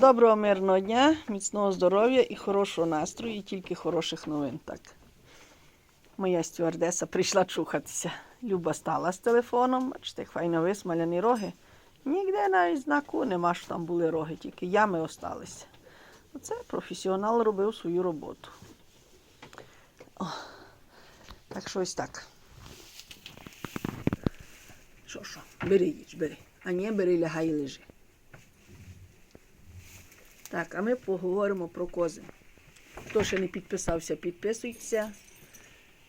Доброго мирного дня, міцного здоров'я і хорошого настрою, і тільки хороших новин. Так. Моя стюардеса прийшла чухатися. Люба стала з телефоном, бачите, файно висмаляні роги. Ніде навіть знаку нема, що там були роги, тільки ями осталися. Оце професіонал робив свою роботу. О, так що ось так. Що, що? Бери їж, бери. А ні, бери, лягай і лежи. Так, а ми поговоримо про кози. Хто ще не підписався, підписуйтеся.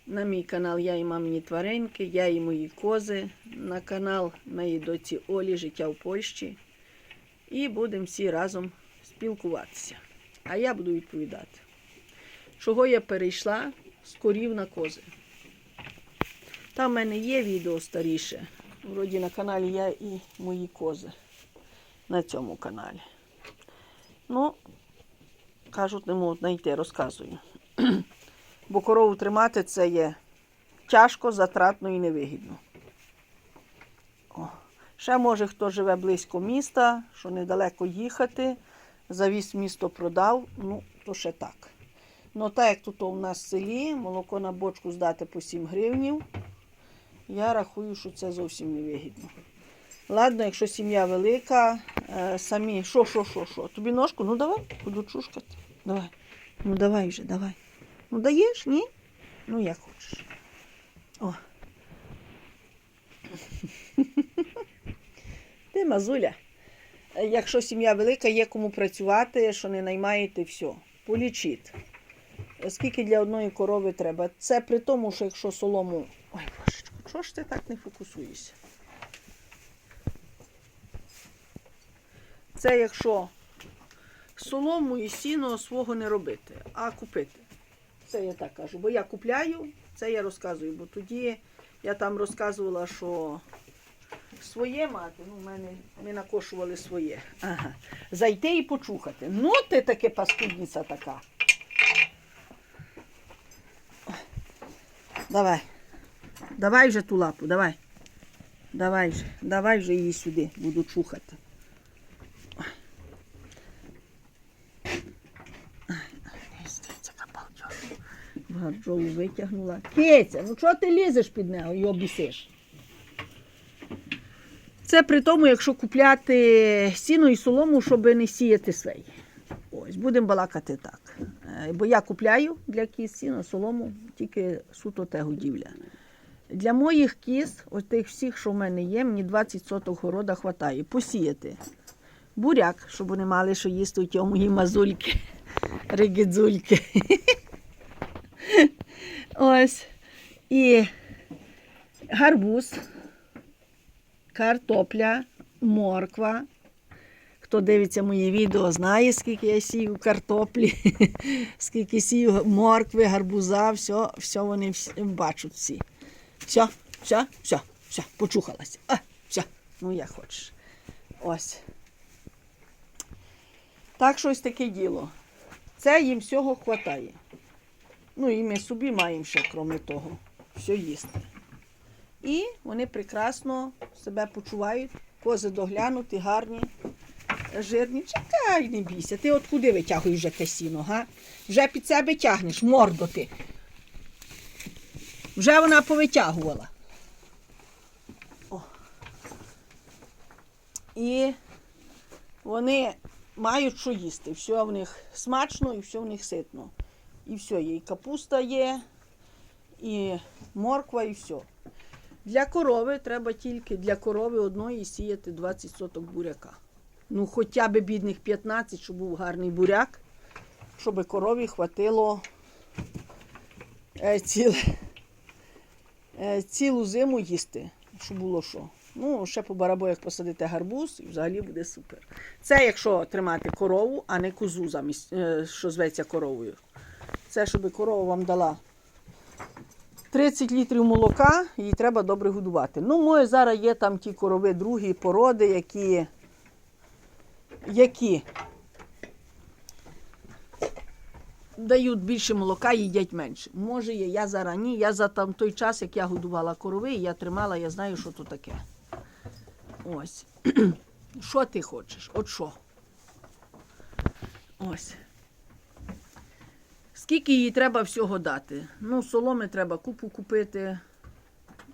На мій канал Я і мамині тваринки, я і мої кози. На канал моєї доці Олі Життя в Польщі. І будемо всі разом спілкуватися. А я буду відповідати. Чого я перейшла з корів на кози? Там в мене є відео старіше. Вроді на каналі я і мої кози. На цьому каналі. Ну, кажуть, не можуть знайти, розказую. Бо корову тримати це є тяжко, затратно і невигідно. О. Ще може хто живе близько міста, що недалеко їхати, завіз місто продав, ну, то ще так. Ну, так як тут у нас в селі, молоко на бочку здати по 7 гривнів, я рахую, що це зовсім невигідно. Ладно, якщо сім'я велика, е, самі. Що, що, що, що? Тобі ножку? Ну давай, буду чушкати. Давай. Ну давай вже, давай. Ну даєш, ні? Ну як хочеш. О. Ти мазуля. Якщо сім'я велика, є кому працювати, що не наймаєте, все. Полічіть. Скільки для одної корови треба? Це при тому, що якщо солому. Ой, божечко, чого ж ти так не фокусуєшся? Це якщо солому і сіно свого не робити, а купити. Це я так кажу. Бо я купляю, це я розказую. Бо тоді я там розказувала, що своє мати, ну, мене ми накошували своє. Ага. Зайти і почухати. Ну, ти таке паскудниця така. Давай. Давай вже ту лапу, давай. Давай вже, давай вже її сюди, буду чухати. Це капалдьош. Гарджову витягнула. Киця, ну чого ти лізеш під нього і обісиш? Це при тому, якщо купляти сіно і солому, щоб не сіяти свої. Ось, будемо балакати так. Е, Бо я купляю для кіз сіно, солому, тільки суто те годівля. Для моїх кіз, ось тих всіх, що в мене є, мені 20 соток города вистачає. Посіяти. Буряк, щоб вони мали що їсти у ті мої мазульки, ригідзульки. Ось. І гарбуз, картопля, морква. Хто дивиться мої відео, знає, скільки я сію картоплі, скільки сію моркви, гарбуза, все, все вони всі, бачать всі. Все, все, все, все, почухалася. А, все, ну як хочеш. Ось. Так що ось таке діло. Це їм всього вистачає. Ну і ми собі маємо ще, крім того, все їсти. І вони прекрасно себе почувають, кози доглянуті, гарні, жирні. Чекай, не бійся. Ти от куди витягуєш вже те сіно, га? Вже під себе тягнеш, мордо ти. Вже вона повитягувала. О. І вони мають що їсти. Все в них смачно і все в них ситно. І все, є і капуста є, і морква, і все. Для корови треба тільки для корови одної сіяти 20 соток буряка. Ну, хоча б бідних 15, щоб був гарний буряк, щоб корові хватило е, ціле, е, цілу зиму їсти, щоб було що. Ну, ще по барабоях посадити гарбуз і взагалі буде супер. Це якщо тримати корову, а не козу замість, е, що зветься коровою. Це щоб корова вам дала 30 літрів молока, її треба добре годувати. Ну, моє зараз є там ті корови другі породи, які, які дають більше молока, їдять менше. Може є, я зараз ні. Я за там той час, як я годувала корови, я тримала, я знаю, що то таке. Ось. Що ти хочеш? От що? Ось. Скільки їй треба всього дати? Ну, соломи треба купу купити.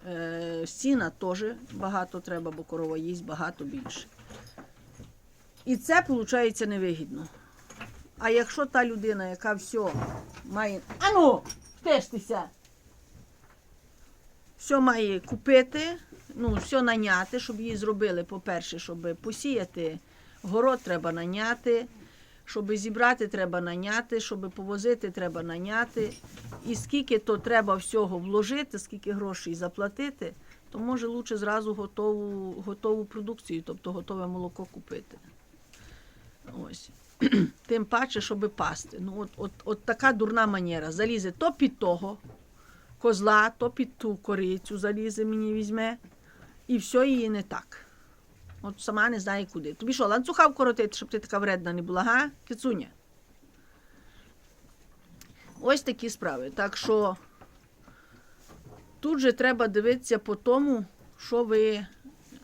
Е, сіна теж багато треба, бо корова їсть багато більше. І це, виходить, невигідно. А якщо та людина, яка все має. Ану, втештися! Все має купити, ну, все наняти, щоб її зробили, по-перше, щоб посіяти город треба наняти, щоб зібрати треба наняти, щоб повозити треба наняти. І скільки то треба всього вложити, скільки грошей заплатити, то може лучше зразу готову, готову продукцію, тобто готове молоко купити. Ось. Тим паче, щоб пасти. Ну, от, от, от така дурна манера. Залізе то під того козла, то під ту корицю залізе, мені візьме, і все її не так. От сама не знає куди. Тобі що, ланцюга вкоротити, щоб ти така вредна не була, га? Кицуня? Ось такі справи. Так що тут же треба дивитися по тому, що ви,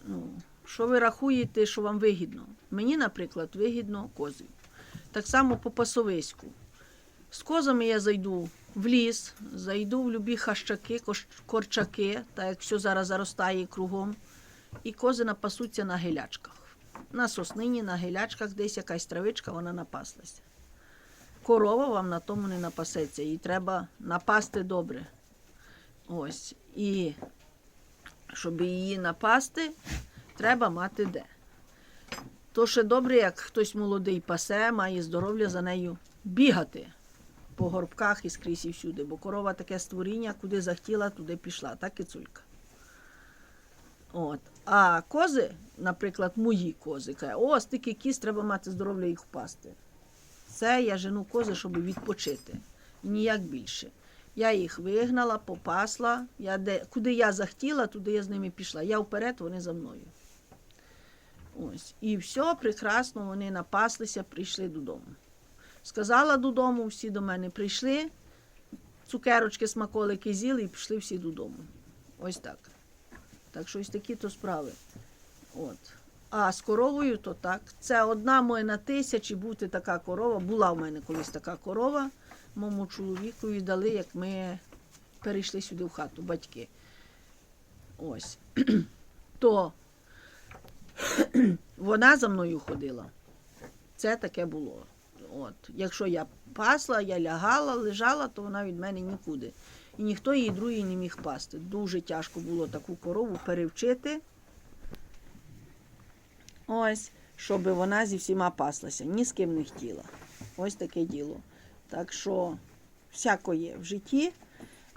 ну, що ви рахуєте, що вам вигідно. Мені, наприклад, вигідно козів. Так само по пасовиську. З козами я зайду в ліс, зайду в любі хащаки, корчаки, так як все зараз заростає кругом, і кози напасуться на гелячках. На соснині, на гелячках, десь якась травичка, вона напаслася. Корова вам на тому не напасеться, їй треба напасти добре. Ось. І щоб її напасти, треба мати де. То ще добре, як хтось молодий пасе, має здоров'я за нею бігати по горбках і скрізь і всюди, бо корова таке створіння, куди захотіла, туди пішла, так і цулька. От. А кози, наприклад, мої кози, каже, о, стільки кіз, треба мати здоров'я їх впасти. Це я жену кози, щоб відпочити. Ніяк більше. Я їх вигнала, попасла. Я де, куди я захотіла, туди я з ними пішла. Я вперед, вони за мною. Ось. І все прекрасно, вони напаслися, прийшли додому. Сказала додому, всі до мене прийшли, цукерочки, смаколики з'їли і пішли всі додому. Ось так. Так що ось такі то справи. От. А з коровою то так. Це одна моя на тисячі бути така корова. Була в мене колись така корова. Моєму чоловікові дали, як ми перейшли сюди в хату, батьки. Ось. То вона за мною ходила. Це таке було. От. Якщо я пасла, я лягала, лежала, то вона від мене нікуди. І ніхто її другий не міг пасти. Дуже тяжко було таку корову перевчити. Ось, щоб вона зі всіма паслася. Ні з ким не хотіла. Ось таке діло. Так що всяко є в житті,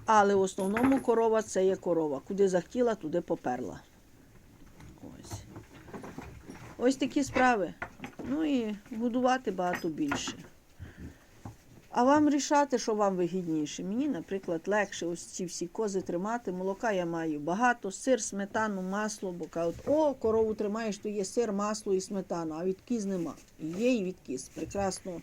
але в основному корова це є корова. Куди захотіла, туди поперла. Ось. Ось такі справи. Ну і будувати багато більше. А вам рішати, що вам вигідніше. Мені, наприклад, легше ось ці всі кози тримати. Молока я маю багато, сир, сметану, масло, бо кажуть, о, корову тримаєш, то є сир, масло і сметана, а від кіз нема. Є і від кіз. Прекрасно.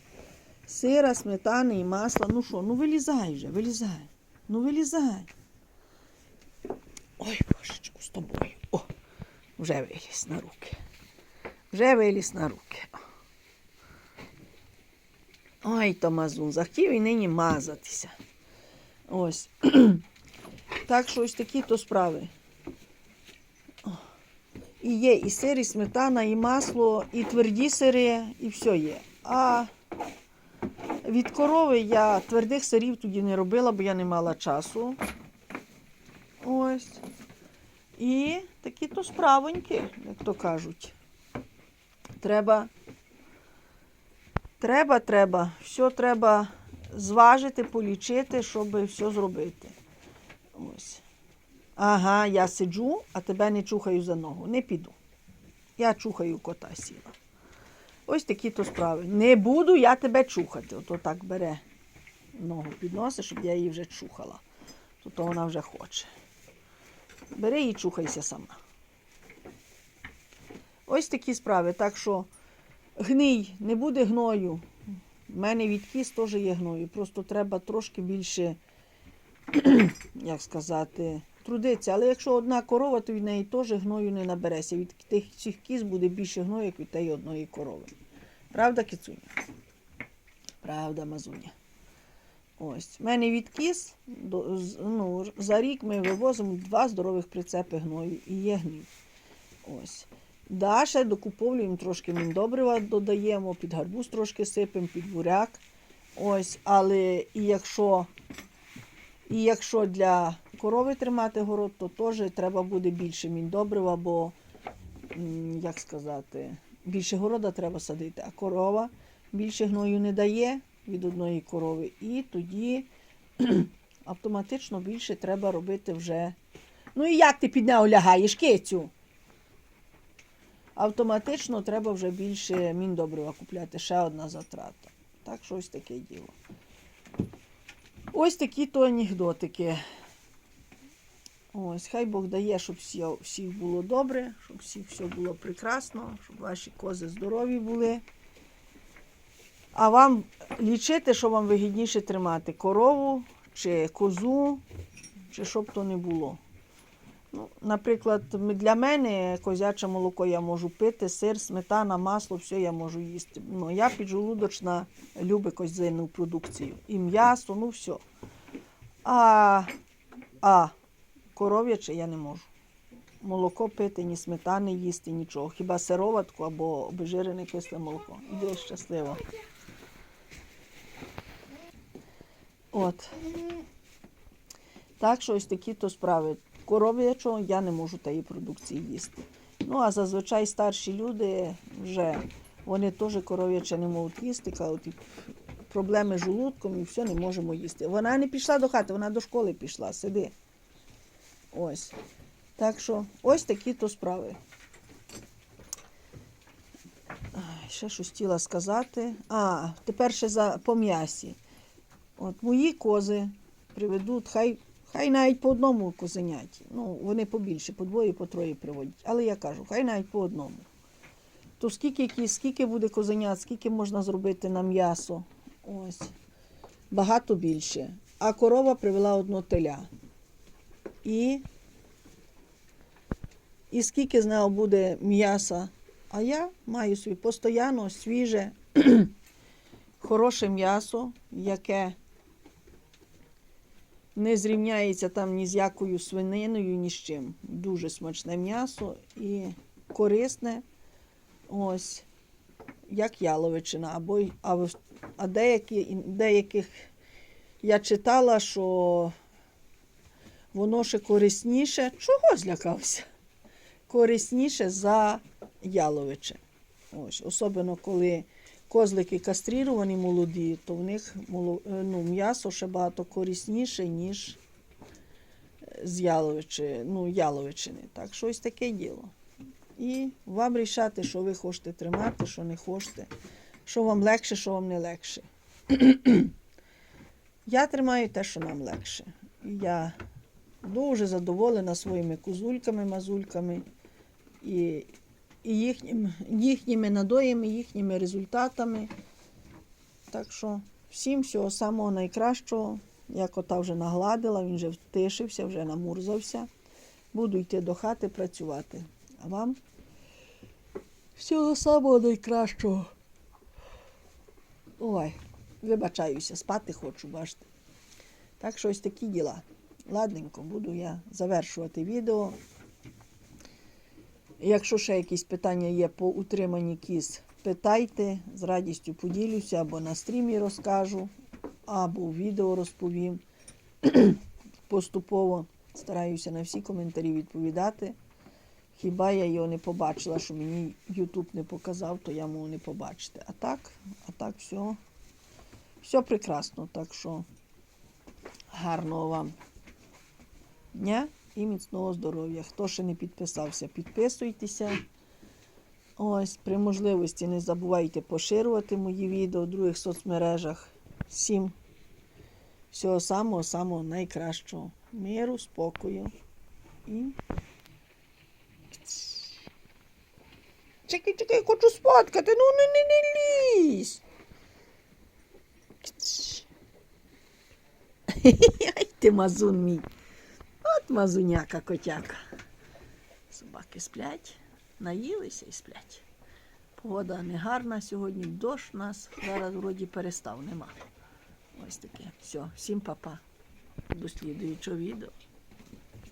Сира, сметани і масла. Ну що, ну вилізай вже, вилізай. Ну вилізай. Ой, божечку, з тобою. О, вже виліз на руки. Вже виліз на руки. Ой, то мазун, захотів і нині мазатися. Ось. так що ось такі то справи. І є і сир, і сметана, і масло, і тверді сири, і все є. А від корови я твердих сирів тоді не робила, бо я не мала часу. Ось. І такі то справоньки, як то кажуть. Треба, треба, треба, все треба зважити, полічити, щоб все зробити. Ось. Ага, я сиджу, а тебе не чухаю за ногу. Не піду. Я чухаю кота сіла. Ось такі то справи. Не буду я тебе чухати. Ото так бере ногу підносить, щоб я її вже чухала. То вона вже хоче. Бери і чухайся сама. Ось такі справи. Так що гний, не буде гною. У мене від кіз теж є гною. Просто треба трошки більше, як сказати, трудитися. Але якщо одна корова, то від неї теж гною не набереся. Від тих цих кіз буде більше гною, як від тієї одної корови. Правда, кицуня? Правда, мазуня. Ось. У мене відкіс, до, ну, за рік ми вивозимо два здорових прицепи гною і є гній. Ось. Да, ще докуповуємо трошки міндобрива додаємо, під гарбуз трошки сипемо, під буряк. Ось, але і якщо, і якщо для корови тримати город, то теж треба буде більше міндобрива, бо, як сказати, більше города треба садити, а корова більше гною не дає від одної корови. І тоді автоматично більше треба робити вже. Ну і як ти під нею лягаєш, кицю? Автоматично треба вже більше міндобрива купляти. Ще одна затрата. Так що ось таке діло. Ось такі то анекдотики. Ось, хай Бог дає, щоб всі, всіх було добре, щоб всіх все було прекрасно, щоб ваші кози здорові були. А вам лічити, що вам вигідніше тримати корову чи козу, чи щоб то не було. Ну, наприклад, для мене козяче молоко я можу пити, сир, сметана, масло, все я можу їсти. Ну, я піджелудочна любить козину продукцію. І м'ясо, ну все. А, а коров'яче я не можу. Молоко пити, ні сметани їсти, нічого. Хіба сироватку або обезжирене кисле молоко. Іди щасливо. От. Так що ось такі то справи. Коров'ячого я не можу тієї продукції їсти. Ну, а зазвичай старші люди вже вони теж коров'яче не можуть їсти, кажуть, проблеми з желудком і все не можемо їсти. Вона не пішла до хати, вона до школи пішла, сиди. Ось. Так що ось такі то справи. Ще щось хотіла сказати. А, тепер ще за, по м'ясі. От мої кози приведуть, хай, хай навіть по одному козеняті. Ну, вони побільше, по двоє, по троє приводять. Але я кажу, хай навіть по одному. То скільки, скільки буде козенят, скільки можна зробити на м'ясо? Ось. Багато більше. А корова привела одно теля. І, і скільки з нього буде м'яса? А я маю собі постійно свіже, хороше м'ясо, яке не зрівняється там ні з якою свининою, ні з чим. Дуже смачне м'ясо і корисне, ось, як яловичина. Або, а, а деякі, деяких я читала, що воно ще корисніше. Чого злякався? Корисніше за яловиче. Ось, особливо коли козлики кастріровані молоді, то в них е, ну, м'ясо ще багато корисніше, ніж е, з яловичі, ну, яловичини. Так, що ось таке діло. І вам рішати, що ви хочете тримати, що не хочете, що вам легше, що вам не легше. Я тримаю те, що нам легше. Я дуже задоволена своїми козульками, мазульками і, і їхнім, їхніми надоями, їхніми результатами. Так що всім всього самого найкращого. Я кота вже нагладила, він вже втишився, вже намурзався. Буду йти до хати працювати. А вам всього самого найкращого. Ой, вибачаюся, спати хочу, бачите. Так що ось такі діла. Ладненько, буду я завершувати відео. Якщо ще якісь питання є по утриманні кіз, питайте, з радістю поділюся, або на стрімі розкажу, або в відео розповім. Поступово стараюся на всі коментарі відповідати. Хіба я його не побачила, що мені YouTube не показав, то я можу не побачити. А так, а так все, все прекрасно. Так що гарного вам дня і міцного здоров'я. Хто ще не підписався, підписуйтеся. Ось, при можливості не забувайте поширювати мої відео в других соцмережах. Всім всього самого самого найкращого. Миру, спокою і. Чекай, чекай, хочу споткати. Ну не, не, не лізь. Ай ти мазун мій. Мазуняка котяка. Собаки сплять, наїлися і сплять. Погода не гарна сьогодні, дощ нас зараз вроді перестав, нема. Ось таке. Все, всім папа. -па. До слідуючого відео.